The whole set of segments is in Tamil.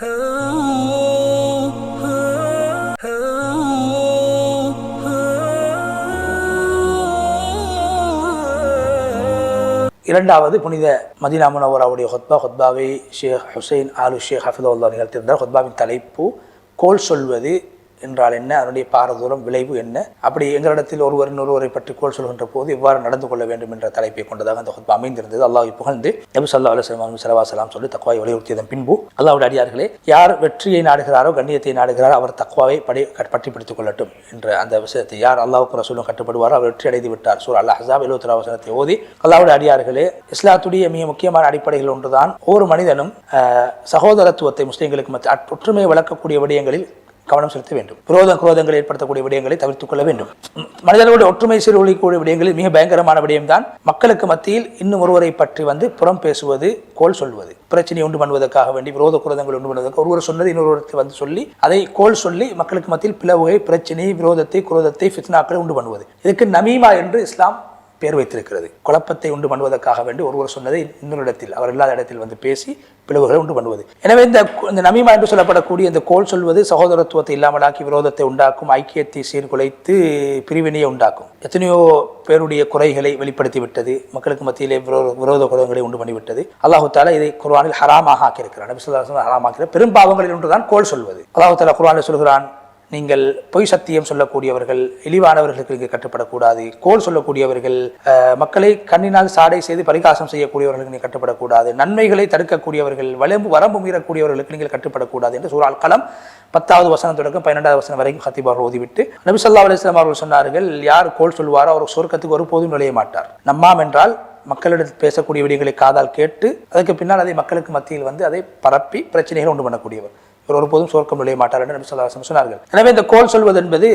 இரண்டாவது புனித மதினா முனவராவுடைய ஹொத்பா ஹொத்பாவை ஷேக் ஹுசைன் ஆலு ஷேக் ஹஃபிதுல்லா நிகழ்த்தியிருந்தார். ஹொத்பாவின் தலைப்பு கோல் சொல்வது என்றால் என்ன? அதனுடைய பாரதூரம் விளைவு என்ன? அப்படி எங்களிடத்தில் ஒருவர் இன்னொருவரை பற்றி கோல் சொல்கின்ற போது இவ்வாறு நடந்து கொள்ள வேண்டும் என்ற தலைப்பை கொண்டதாக அந்த ஹுத்பா அமைந்திருந்தது. அல்லாஹ் புகழ்ந்து நபி சல்லா அலுவலம் சலவாசலாம் சொல்லி தக்குவாய் வலியுறுத்தியதன் பின்பு அல்லாவுடைய அடியார்களே யார் வெற்றியை நாடுகிறாரோ கண்ணியத்தை நாடுகிறாரோ அவர் தக்குவாவை படி பற்றி பிடித்துக் கொள்ளட்டும் என்ற அந்த விஷயத்தை யார் அல்லாவுக்கு ரசூலும் கட்டுப்படுவாரோ அவர் வெற்றி அடைந்து விட்டார். சூர் அல்லாஹ் ஹசாப் எழுபத்தி வசனத்தை ஓதி அல்லாவுடைய அடியார்களே இஸ்லாத்துடைய மிக முக்கியமான அடிப்படைகள் ஒன்றுதான். ஒரு மனிதனும் சகோதரத்துவத்தை முஸ்லீம்களுக்கு மற்ற ஒற்றுமையை வளர்க்கக்கூடிய விடயங்களில் கவனம் செலுத்த வேண்டும். விரோத குரோதங்கள் ஏற்படுத்தக்கூடிய விடயங்களை தவிர்த்துக் கொள்ள வேண்டும். மனிதர்களுடைய ஒற்றுமை சீர்குலைக்கூடிய விடயங்களில் மிக பயங்கரமான விடயம்தான். மக்களுக்கு மத்தியில் இன்னும் ஒருவரை பற்றி வந்து புறம் பேசுவது கோல் சொல்வது. பிரச்சனை உண்டு பண்ணுவதற்காக வேண்டி விரோத குரோதங்கள் உண்டு பண்ணுவதற்கு ஒருவர் சொன்னது இன்னொருவருக்கு வந்து சொல்லி அதை கோல் சொல்லி மக்களுக்கு மத்தியில் பிளவுகை பிரச்சனை விரோதத்தை குரோதத்தை ஃபித்னாக்களை உண்டு பண்ணுவது. இதுக்கு நமீமா என்று இஸ்லாம் பேர் வைத்திருக்கிறது. குழப்பத்தை உண்டு பண்ணுவதற்காக வேண்டி ஒருவர் சொன்னதை இன்னொரு இடத்தில் அவர் இல்லாத இடத்தில் வந்து பேசி பிளவுகளை உண்டு பண்ணுவது. எனவே இந்த இந்த நமீமா என்று சொல்லப்படக்கூடிய இந்த கோல் சொல்வது சகோதரத்துவத்தை இல்லாமலாக்கி விரோதத்தை உண்டாக்கும் ஐக்கியத்தை சீர்குலைத்து பிரிவினையை உண்டாக்கும். எத்தனையோ பேருடைய குறைகளை வெளிப்படுத்திவிட்டது. மக்களுக்கு மத்தியிலே விரோத குரங்களை உண்டு பண்ணிவிட்டது. அல்லாஹு தாலா இதை குர்வானில் ஹராமாக ஆக்கியிருக்கிறார் நபி ஸல்லல்லாஹு பெரும் பாவங்களில் ஒன்றுதான் கோல் சொல்வது. அல்லாஹு தாலா குர்வானில் சொல்கிறான் நீங்கள் பொய் சத்தியம் சொல்லக்கூடியவர்கள் இழிவானவர்களுக்கு இங்கு கட்டுப்படக்கூடாது. கோல் சொல்லக்கூடியவர்கள் மக்களை கண்ணினால் சாடை செய்து பரிகாசம் செய்யக்கூடியவர்களுக்கு நீங்கள் கட்டுப்படக்கூடாது. நன்மைகளை தடுக்கக்கூடியவர்கள் வளம்பு வரம்பு மீறக்கூடியவர்களுக்கு நீங்கள் கட்டுப்படக்கூடாது என்று சூறால் களம் பத்தாவது வசனம் தொடக்கம் பன்னெண்டாவது வசனம் வரைக்கும் ஹத்திபார் ஓதிவிட்டு நபிசல்லா ஸல்லல்லாஹு அவர்கள் சொன்னார்கள் யார் கோல் சொல்வாரோ அவர் சொர்க்கத்துக்கு ஒருபோதும் நுழைய மாட்டார். நம்மாம் என்றால் மக்களிடம் பேசக்கூடிய விடயங்களை காதால் கேட்டு அதுக்கு பின்னால் அதை மக்களுக்கு மத்தியில் வந்து அதை பரப்பி பிரச்சனைகளை உண்டு பண்ணக்கூடியவர். இவர் ஒருபோதும் சொர்க்கம் நுழைய மாட்டார் என்று நபி ஸல்லல்லாஹு சொன்னார்கள். எனவே இந்த கோல் சொல்வது என்பது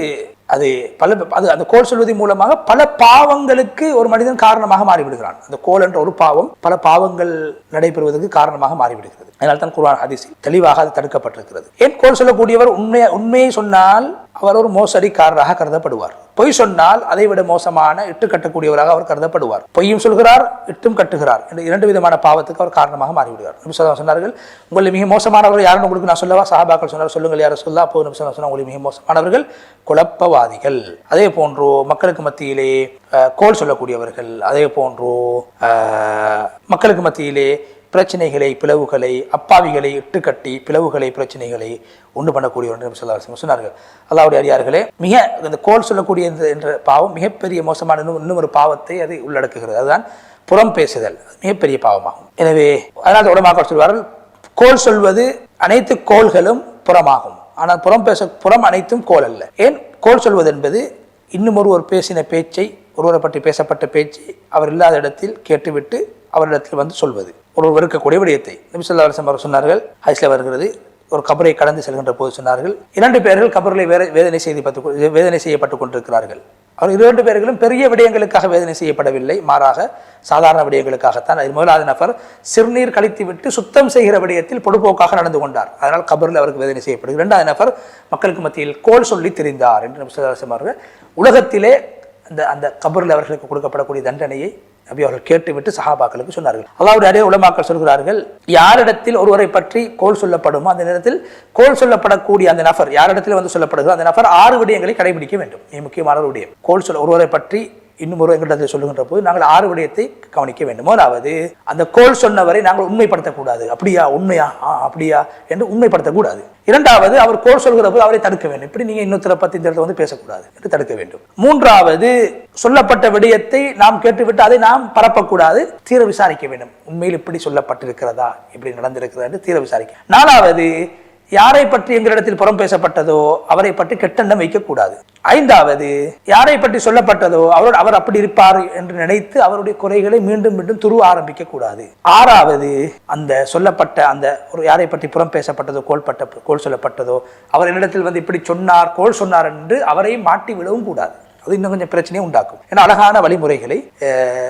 அது பல அது அந்த கோல் சொல்வதன் மூலமாக பல பாவங்களுக்கு ஒரு மனிதன் காரணமாக மாறிவிடுகிறான். அந்த கோல் என்ற ஒரு பாவம் பல பாவங்கள் நடைபெறுவதற்கு காரணமாக மாறிவிடுகிறது. அதனால் தான் குர்ஆன் ஹதீஸ் தெளிவாக அது தடுக்கப்பட்டிருக்கிறது. ஏன் கோல் சொல்லக்கூடியவர் உண்மையை உண்மையை சொன்னால் அவர் ஒரு மோசடிக்காரராக கருதப்படுவார். பொய் சொன்னால் அதை விட மோசமான இட்டு கட்டக்கூடியவராக அவர் கருதப்படுவார். பொய்யும் சொல்கிறார் இட்டும் கட்டுகிறார் என்ற இரண்டு விதமான பாவத்துக்கு அவர் காரணமாக மாறிவிடுவார். நிமிஷம் சொன்னார்கள் உங்களை மிக மோசமானவர்கள் யாருன்னு உங்களுக்கு நான் சொல்லவா? சாபாக்கள் சொன்னார் சொல்லுங்கள் யார் சொல்லா. அப்போ நிமிஷம் சொன்னால் உங்களை மிக மோசமானவர்கள் குழப்பவாதிகள். அதே போன்று மக்களுக்கு மத்தியிலே கோல் சொல்லக்கூடியவர்கள். அதே போன்று மக்களுக்கு மத்தியிலே பிரச்சனைகளை பிளவுகளை அப்பாவிகளை இட்டுக்கட்டி பிளவுகளை பிரச்சனைகளை உண்டு பண்ணக்கூடியவர் ஒன்று ஸல்லல்லாஹு சொன்னார்கள். அல்லாவுடைய அடியார்களே மிக இந்த கோல் சொல்லக்கூடிய இந்த என்ற பாவம் மிகப்பெரிய மோசமான இன்னும் இன்னும் ஒரு பாவத்தை அது உள்ளடக்குகிறது. அதுதான் புறம் பேசுதல். அது மிகப்பெரிய பாவமாகும். எனவே அதனால் உடம்பாக சொல்வார்கள்? கோல் சொல்வது அனைத்து கோள்களும் புறமாகும். ஆனால் புறம் பேச புறம் அனைத்தும் கோல் அல்ல. ஏன்? கோல் சொல்வது என்பது இன்னும் ஒருவர் பேசின பேச்சை ஒருவரை பற்றி பேசப்பட்ட பேச்சை அவர் இல்லாத இடத்தில் கேட்டுவிட்டு அவரிடத்தில் வந்து சொல்வது. ஒரு வெறுக்கக்கூடிய விடயத்தை. நபி அவர் சொன்னார்கள் ஹைஸ்ல வருகிறது ஒரு கபரை கடந்து செல்கின்ற போது சொன்னார்கள். இரண்டு பேர்கள் கபரில் வேற வேதனை செய்து பத்து வேதனை செய்யப்பட்டு கொண்டிருக்கிறார்கள். அவர் இரண்டு பேர்களும் பெரிய விடயங்களுக்காக வேதனை செய்யப்படவில்லை. மாறாக சாதாரண விடயங்களுக்காகத்தான். அதில் முதலாவது நபர் சிறுநீர் கழித்து விட்டு சுத்தம் செய்கிற விடயத்தில் பொடுபோக்காக நடந்து கொண்டார். அதனால் கபரில் அவருக்கு வேதனை செய்யப்படுகிறது. இரண்டாவது நபர் மக்களுக்கு மத்தியில் கோல் சொல்லி தெரிந்தார் என்று அவர்கள் உலகத்திலே அந்த அந்த கபரில் அவர்களுக்கு கொடுக்கப்படக்கூடிய தண்டனையை நபி அவர்கள் கேட்டுவிட்டு சஹாபாக்களுக்கு சொன்னார்கள். அல்லாவுடைய அடைய உலமாக்கள் சொல்கிறார்கள் யாரிடத்தில் ஒருவரை பற்றி கோல் சொல்லப்படுமோ அந்த நேரத்தில் கோல் சொல்லப்படக்கூடிய அந்த நபர் யாரிடத்தில் வந்து சொல்லப்படுகிறோ அந்த நபர் ஆறு விடயங்களை கடைபிடிக்க வேண்டும். மிக முக்கியமான ஒரு விடயம். கோல் சொல்ல ஒருவரை பற்றி இன்னும் ஒரு எங்கள்கிட்ட சொல்லுகின்ற போது நாங்கள் ஆறு விடயத்தை கவனிக்க வேண்டும். அதாவது அந்த கோல் சொன்னவரை நாங்கள் உண்மைப்படுத்தக்கூடாது. அப்படியா உண்மையா? ஆ அப்படியா என்று உண்மைப்படுத்தக்கூடாது. இரண்டாவது அவர் கோல் சொல்கிற போது அவரை தடுக்க வேண்டும். இப்படி நீங்க இன்னொருத்தரை பத்தி இந்த இடத்துல வந்து பேசக்கூடாது என்று தடுக்க வேண்டும். மூன்றாவது சொல்லப்பட்ட விடயத்தை நாம் கேட்டுவிட்டு அதை நாம் பரப்பக்கூடாது. தீர விசாரிக்க வேண்டும். உண்மையில் இப்படி சொல்லப்பட்டிருக்கிறதா? இப்படி நடந்திருக்கிறதா? என்று தீர விசாரிக்க. நாலாவது யாரை பற்றி எங்களிடத்தில் புறம் பேசப்பட்டதோ அவரை பற்றி கெட்டெண்ணம் வைக்கக்கூடாது. ஐந்தாவது யாரை பற்றி சொல்லப்பட்டதோ அவர் அவர் அப்படி இருப்பார் என்று நினைத்து அவருடைய குறைகளை மீண்டும் மீண்டும் துருவ ஆரம்பிக்க கூடாது ஆறாவது அந்த சொல்லப்பட்ட அந்த ஒரு யாரை பற்றி புறம் பேசப்பட்டதோ கோல்பட்ட கோல் சொல்லப்பட்டதோ அவர் என்னிடத்தில் வந்து இப்படி சொன்னார் கோல் சொன்னார் என்று அவரையும் மாட்டி விடவும் கூடாது. அது இன்னும் கொஞ்சம் பிரச்சனையை உண்டாக்கும். ஏன்னா அழகான வழிமுறைகளை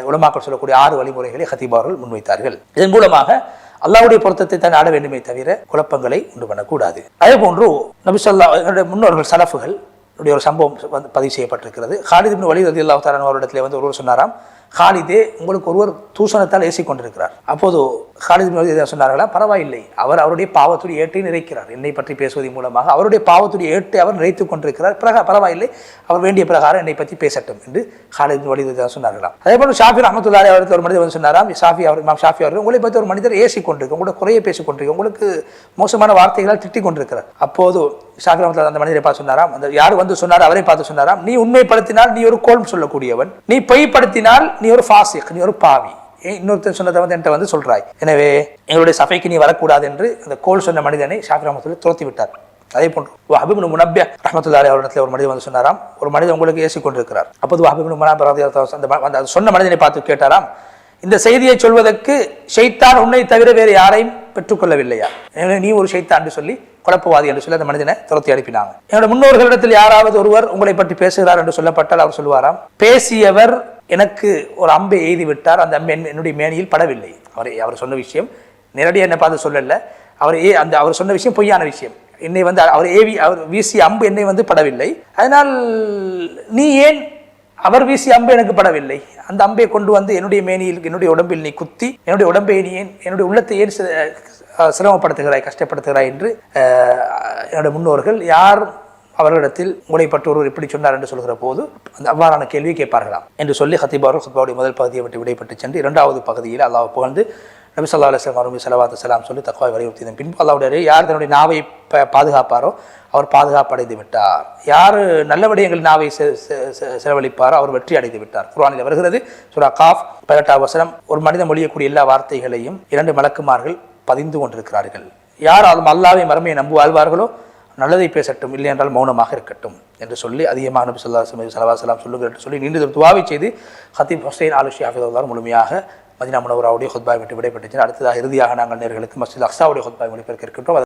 உலமாக்கள் சொல்லக்கூடிய ஆறு வழிமுறைகளை ஹத்தீப் அவர்கள் முன்வைத்தார்கள். இதன் மூலமாக அல்லாவுடைய பொருத்தத்தை தான் ஆட வேண்டுமே தவிர குழப்பங்களை உண்டு பண்ணக்கூடாது. அதே போன்று நபிசல்லா என்னுடைய முன்னோர்கள் சலஃபுகள் ஒரு சம்பவம் வந்து பதிவு செய்யப்பட்டிருக்கிறது. ஹாலித் இப்னு வலீத் ரலியல்லாஹு அவரிடத்தில் வந்து ஒருவர் சொன்னாராம் ஹாலிதே உங்களுக்கு ஒருவர் தூசணத்தால் ஏசிக்கொண்டிருக்கிறார். அப்போது ஹாலித் சொன்னார்களா பரவாயில்லை அவர் அவருடைய பாவத்துடைய ஏட்டை நிறைக்கிறார். என்னை பற்றி பேசுவதன் மூலமாக அவருடைய பாவத்துடைய ஏட்டை அவர் நிறைத்துக் கொண்டிருக்கிறார். பிறகு பரவாயில்லை அவர் வேண்டிய பிரகாரம் என்னை பற்றி பேசட்டும் என்று ஹாலித் பின் சொன்னார்களாம் அதே போல ஷாஃபி ரஹமத்துல்லாஹி அவர் ஒரு மனிதர் வந்து சொன்னாராம் ஷாஃபி அவர் இமாம் ஷாஃபி அவர்கள் உங்களை பற்றி ஒரு மனிதர் ஏசி கொண்டிருக்கு உங்களோட குறைய பேசிக் கொண்டிருக்கு உங்களுக்கு மோசமான வார்த்தைகளால் திட்டிக் கொண்டிருக்கிறார். அப்போது ஷாஃபி அந்த மனிதரை பார்த்து சொன்னாராம் அந்த யார் வந்து சொன்னார் அவரை பார்த்து சொன்னாராம் நீ உண்மைப்படுத்தினால் நீ ஒரு கோல் சொல்லக்கூடியவன் நீ பொய்ப்படுத்தினால் நீ ஒரு ஃபாசிக் நீ ஒரு பாவி. இன்னொருத்தர் சொன்னதை வந்து என்கிட்ட வந்து சொல்றாய். எனவே எங்களுடைய சபைக்கு நீ வரக்கூடாது என்று அந்த கோல் சொன்ன மனிதனை ஷாஃபி ரஹமத்துல்லாஹி துரத்தி விட்டார். அதே போன்று வஹபிபின் முனப்பிய ரஹமத்துல்லாரி அவரிடத்தில் ஒரு மனிதன் வந்து சொன்னாராம் ஒரு மனிதன் உங்களுக்கு ஏசி கொண்டிருக்கிறார். அப்போது வஹபிபின் முனப்பிய அந்த சொன்ன மனிதனை பார்த்து கேட்டாராம் இந்த செய்தியை சொல்வதற்கு ஷைத்தான் உன்னை தவிர வேறு யாரையும் பெற்றுக்கொள்ளவில்லையா? எனவே நீ ஒரு ஷைத்தான் என்று சொல்லி குழப்பவாதி என்று சொல்லி அந்த மனிதனை துரத்தி அனுப்பினாங்க. என்னோட முன்னோர்களிடத்தில் யாராவது ஒருவர் உங்களை பற்றி பேசுகிறார் என்று சொல்லப்பட்டால் அவர் சொல்லுவாராம் பேசியவர் எனக்கு ஒரு அம்பை எய்தி விட்டார் அந்த அம்பை என்னுடைய மேனியில் படவில்லை. அவர் அவர் சொன்ன விஷயம். நேரடியாக என்னை பார்த்து சொல்லலை. அவர் ஏ அந்த அவர் சொன்ன விஷயம் பொய்யான விஷயம். என்னை வந்து அவர் ஏவி அவர் வீசிய அம்பு என்னை வந்து படவில்லை. அதனால் நீ ஏன் அவர் வீசிய அம்பு எனக்கு படவில்லை? அந்த அம்பை கொண்டு வந்து என்னுடைய மேனியில் என்னுடைய உடம்பில் நீ குத்தி என்னுடைய உடம்பை நீ ஏன் என்னுடைய உள்ளத்தை ஏன் சிரமப்படுத்துகிறாய் கஷ்டப்படுத்துகிறாய் என்று என்னுடைய முன்னோர்கள் யார் அவர்களிடத்தில் உங்களை பற்றி ஒருவர் இப்படி சொன்னார் என்று சொல்கிற போது அந்த அவ்வாறான கேள்வி கேட்பார்களாம். என்று சொல்லி ஹத்தீபாரு ஹத்பாவுடைய முதல் பகுதியை விட்டு விடைபெற்று சென்று இரண்டாவது பகுதியில் அல்லாஹ் புகழ்ந்து நபி ஸல்லல்லாஹு அலுவலாம் வஸல்லம் அவர்கள் செலாம் சொல்லி தக்குவாய் வலியுறுத்தியதன் பின்பு அல்லாவுடைய யார் தன்னுடைய நாவை ப- பாதுகாப்பாரோ அவர் பாதுகாப்பு அடைந்து விட்டார். யார் நல்ல விடயங்கள் நாவை செ- செ- செ- செலவழிப்பாரோ அவர் வெற்றி அடைந்து விட்டார். குரானில் வருகிறது சுரா காஃப் பதினெட்டாம் வசனம் ஒரு மனிதன் மொழியக்கூடிய எல்லா வார்த்தைகளையும் இரண்டு மலக்குமார்கள் பதிந்து கொண்டிருக்கிறார்கள். யார் அதுவும் அல்லாவை மறுமையை நம்பு வாழ்வார்களோ நல்லதை பேசட்டும் இல்லை என்றால் மௌனமாக இருக்கட்டும் என்று சொல்லி அதிகமாக நபி சொல்லா சலவா சலாம் சொல்லுங்கள் என்று சொல்லி நீண்ட துவாவை செய்து ஹத்தீப் ஹுசைன் ஆலுஷி ஹாஃபிதுல்லார் முழுமையாக மதினா முனவராவுடைய ஹுத்பாய் விட்டு விடைபெற்று அடுத்ததாக இறுதியாக நாங்கள் நேர்களுக்கு மஸ்ஜித் அக்ஸாவுடைய ஹுத்பாய் மொழிபெயர்க்க இருக்கின்றோம்.